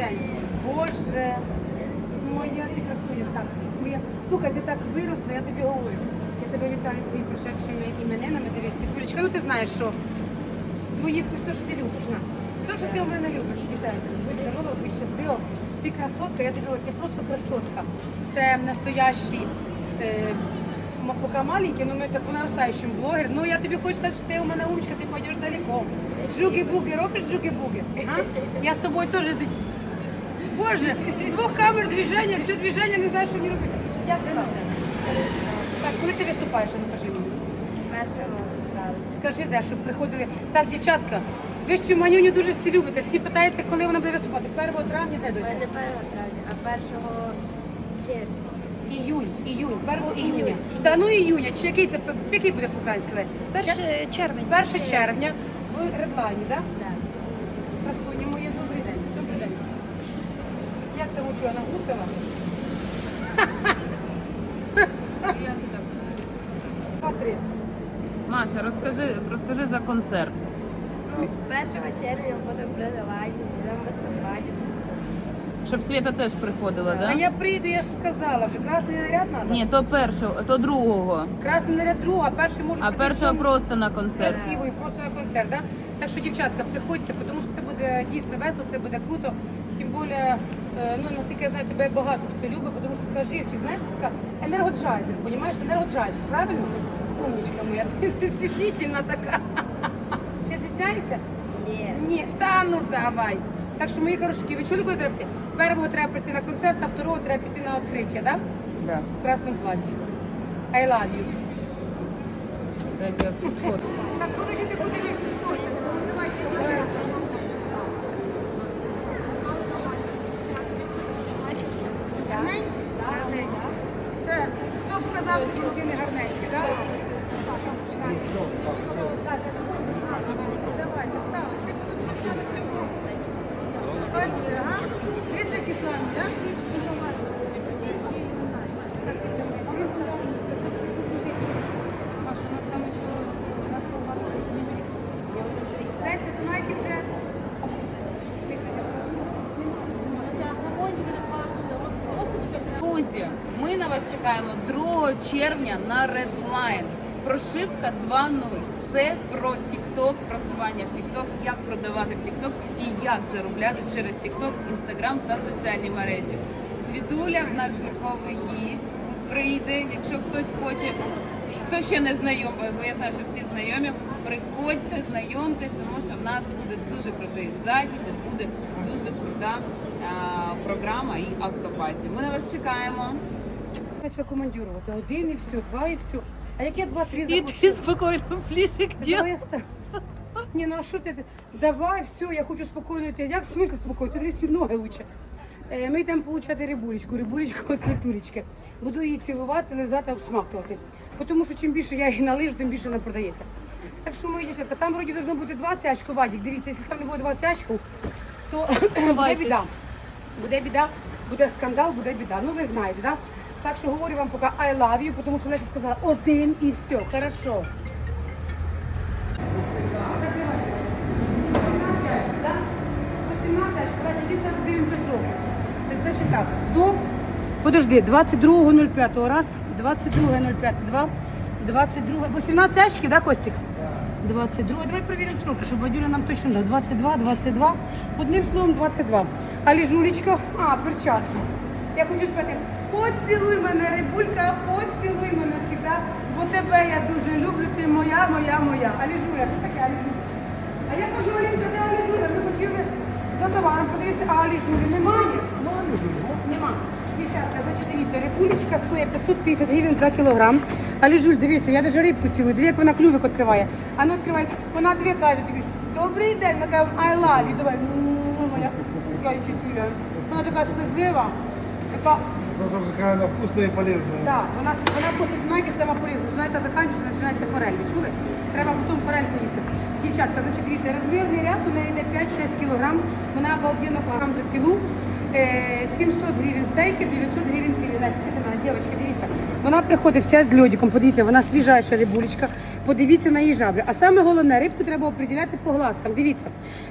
день. Боже, моя ти красуня. Так, моя. Слухай, ти так виросла, я тобі говорю. Я тебе вітаю з твоїми прошедшими іменинами. Дивись, Світулечка, ну ти знаєш, що твої то, що ти любиш, на. То, що ти у мене любиш, вітаю. Будь здорова, будь щаслива. Ти красотка, я тобі говорю, ти просто красотка. Це настоящий. Е, поки маленький, но ми так по наростаючим блогер. Ну я тобі хочу сказати, що ти у мене умочка, ти пойдеш далеко. Джуги-буги, робиш джуги-буги? а? Я з тобою теж йду. Боже, з двох камер движення, все движення, не знаю, що мені робити. Як ти там? Так, коли ти виступаєш, ну кажи мені. Першого травня. Скажи, де, щоб приходили. Так, дівчатка, ви ж цю манюню дуже всі любите. Всі питаєте, коли вона буде виступати. 1 травня, де доця? мене 1 травня, а 1 червня. Іюнь, іюнь, 1 іюня. Да, ну іюня. Чи який це який буде по-українськи Лесі? Перше червень. 1 червня в Редлайні, так? Да? Так. Красуня. Добрий день. Як там нагусила? Два-три. Маша, розкажи, розкажи за концерт. Ну, 1 червня буду в Призиванні, будемо виступати. Щоб Свята теж приходила, А да? я прийду, я ж сказала, вже красний наряд треба? Ні, то першого, то другого. Красний наряд другого, а перший може А бути першого просто на концерт. красивий, просто на концерт, да? Так що, дівчатка, приходьте, тому що це буде дійсно весело, це буде круто. Тим більше, ну, наскільки я знаю, тебе багато хто любить, тому що така живчик, знаєш, така енергоджайзер, розумієш, енергоджайзер, правильно? Умничка моя, ти стіснительна така. Ще стісняєшся? Ні. Ні, та ну давай. Так що, мої хорошики, ви чули, куди треба прийти? Першого треба прийти на концерт, а второго треба піти на відкриття, так? Да. В красному платі. I love you. Дайте я підходжу. Так, подождите, подивіться, стойте. Давайте. Гарненькі? Це, хто б сказав, що руки не гарненькі, так? Давайте, ставимо. Що тут ще треба цього? Ось, ага. Дивіться, які славні, так? Маша, у нас там еще, у нас колбаса Дайте, думайте вже. Друзі, ми на вас чекаємо 2 червня на Redline. Прошивка 2.0. Все про TikTok, просування в TikTok, як продавати в TikTok і як заробляти через TikTok, Instagram та соціальні мережі. Світуля в нас зірковий гість. Прийде, якщо хтось хоче, хто ще не знайомий, бо я знаю, що всі знайомі. Приходьте, знайомтесь, тому що в нас буде дуже крутий захід, буде дуже крута а, програма і автопаті. Ми на вас чекаємо. Почала командирувати. Один і все, два і все. А яке два, три І захочу? ти спокійно ближче к Та давай я ста- Ні, ну а що ти? Давай, все, я хочу спокійно йти. Як в смислі спокійно? Ти дивись під ноги лучше. Е, Ми йдемо получати рибулечку, рибулечку от світулечки. Буду її цілувати, лизати, обсмактувати. Тому що чим більше я її налижу, тим більше вона продається. Так що, мої дівчатка, там вроді должно бути 20 очків, Вадик. Дивіться, якщо там не буде 20 очків, то буде біда. Буде біда, буде скандал, буде біда. Ну ви знаєте, да? Так що говорю вам поки I love you, тому що Леся сказала один і все, хорошо. 18, Леся, іди зараз дивимося сроки. Значить так, до, подожди, 22.05 раз, 22.05 два, 22, 18 очки, да, Костік? 22. Давай перевіримо сроки, щоб Вадюля нам точно дав. 22, 22. Одним словом 22. А ліжулечка, а, перчатки. Я хочу сказати, поцілуй мене, рибулька, поцілуй мене завжди, бо тебе я дуже люблю, ти моя, моя, моя. А що таке Аліжуля? А я кажу, Аліжуля, де Аліжуля? Ми хотіли за товаром подивитися, а Аліжулі немає? Нема. Дівчатка, значить, дивіться, рибулечка стоїть 550 гривень за кілограм. А ліжуль, дивіться, я навіть рибку цілую, дві, як вона клювик відкриває. А ну відкривай, вона дві каже тобі, добрий день, вона каже, I love you, давай, м, моя, я читюля. Вона така слизлива, така, Зато какая она вкусная и полезная. да, вона, вона після Дунайки сама порізана. Дунайка закінчується, починається форель, ви чули? Треба потім форельку їсти. Дівчатка, значить, дивіться, розмірний ряд у неї йде 5-6 кілограм, вона обалденно класна за цілу. Е, 700 гривень стейки, 900 гривень ти до мене, дівчатки, дивіться. Вона приходить вся з льодиком, подивіться, вона свіжайша рибулечка. Подивіться на її жабри. А саме головне, рибку треба оприділяти по глазкам. Дивіться,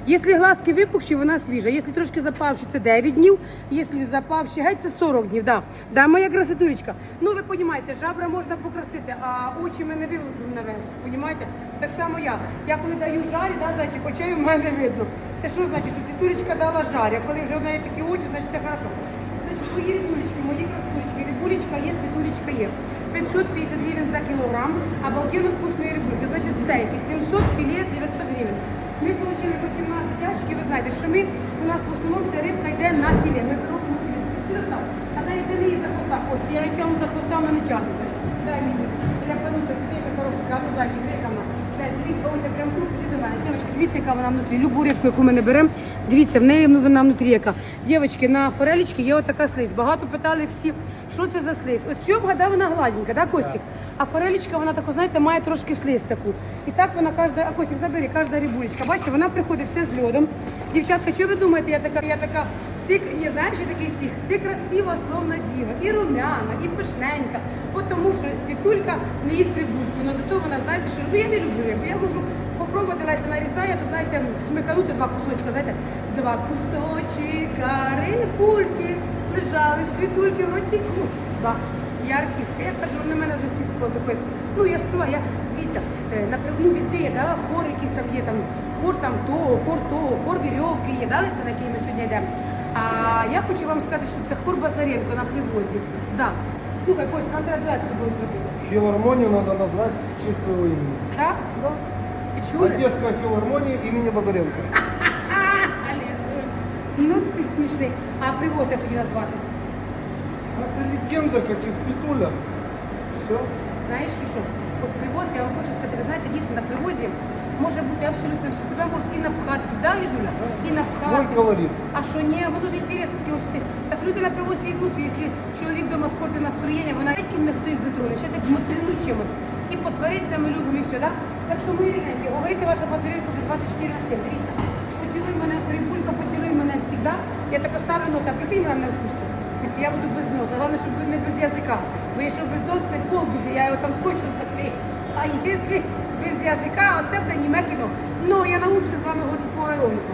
якщо глазки випухші, вона свіжа. Якщо трошки запавші, це 9 днів. Якщо запавші геть, це 40 днів. Да. Да, моя красотулечка. Ну ви розумієте, жабра можна покрасити, а очі ми не наверх. Понімаєте? Так само я. Я коли даю жарі, да, зайчик, очей в мене видно. Це що значить, що світулечка дала жарі, а коли вже в неї такі очі, значить все хорошо. Значить, мої рибулечки, мої красулечки, рибулечка є, світулечка є. 550 гривень за кілограм, обалденно вкусної рибульки. Значить, стейки 700, філе 900 гривень. Ми отримали 18 ящиків, ви знаєте, що ми, у нас в основному вся рибка йде на філе. Ми робимо філе. Ти. А ти не її за хвоста. Ось я її тягну за хвоста, вона не тягнеться. Дай мені. Я панута, яка хороша, а ну зайчик, яка вона. Дивіться, ось я прям іди до мене. Дівчатки, дивіться, яка вона внутрі. Любу рибку, яку ми не беремо, дивіться, в неї ну, вона внутрі яка. Дівчатки, на форелічки є отака слизь. Багато питали всі, що це за слизь. От сьомга, да, вона гладенька, да, Костік? А форелічка, вона таку, знаєте, має трошки слизь таку. І так вона кожна, а Костік, забери, кожна рибулечка. Бачите, вона приходить все з льодом. Дівчатка, що ви думаєте, я така, я така, ти, не знаєш, такий стих, ти красива, словно діва, і румяна, і пишненька, Бо тому що світулька не їсть рибульку, але зато вона, знаєте, що ну, я не люблю рибу, я можу попробувати, Леся нарізає, то знаєте, смиканути два кусочка, знаєте, два кусочка рибульки лежали в світульки в роті. Ну, да. Я артистка, я кажу, на мене вже всі такої. Ну, я співаю, я, дивіться, е, ну, везде є, да, хор якийсь там є, там, хор там того, хор того, хор вірьовки є, дали на який ми сьогодні йдемо. А я хочу вам сказати, що це хор Базаренко на привозі. Да. Слухай, Кость, нам треба дует з тобою зробити. Филармонию надо назвать в твоего имени. Так? Ви чули? Одесская филармония имени Базаренко. Ну ти смішний. А привоз як тоді назвати? Это легенда, как и Светуля. Все. Знаєш що? що? От привоз, я вам хочу сказати, ви знаєте, дійсно на привозі може бути абсолютно все. Тебе можуть і напхати, да, Жуля? І Свой напхати. колорит. А що ні, воно ж інтересно з кимось. ти- Так люди на привозі йдуть, якщо чоловік вдома спортить настроєння, вона геть ким не стоїть затроне, ще так мотивують чимось. І посвариться ми любимо і все, так? Так що мої рідненькі, говорите ваша базаринка до 24 на 7. Дивіться, поцілуй мене, рибулька, поцілуй мене завжди. Я так оставлю носа, а прикинь мене на вкусі. Я буду без носа, головне, щоб не без язика. Бо якщо без носа, це пол буде, я його там скотчем закрию. А якщо без язика, оце буде німе кіно. Ну, я научуся з вами говорити по аеробіку.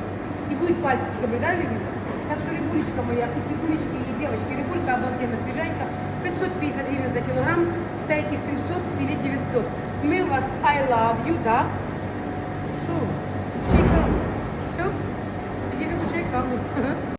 І будуть пальчики, да, лежить? Так що рибулечка моя, і рибулечки, і дівчатки, рибулька обалденно свіженька, 550 гривень за кілограм, стейки 700, філе 900. Ми вас I love you, да? Що? Чайками. Все? Тоді виключай камеру.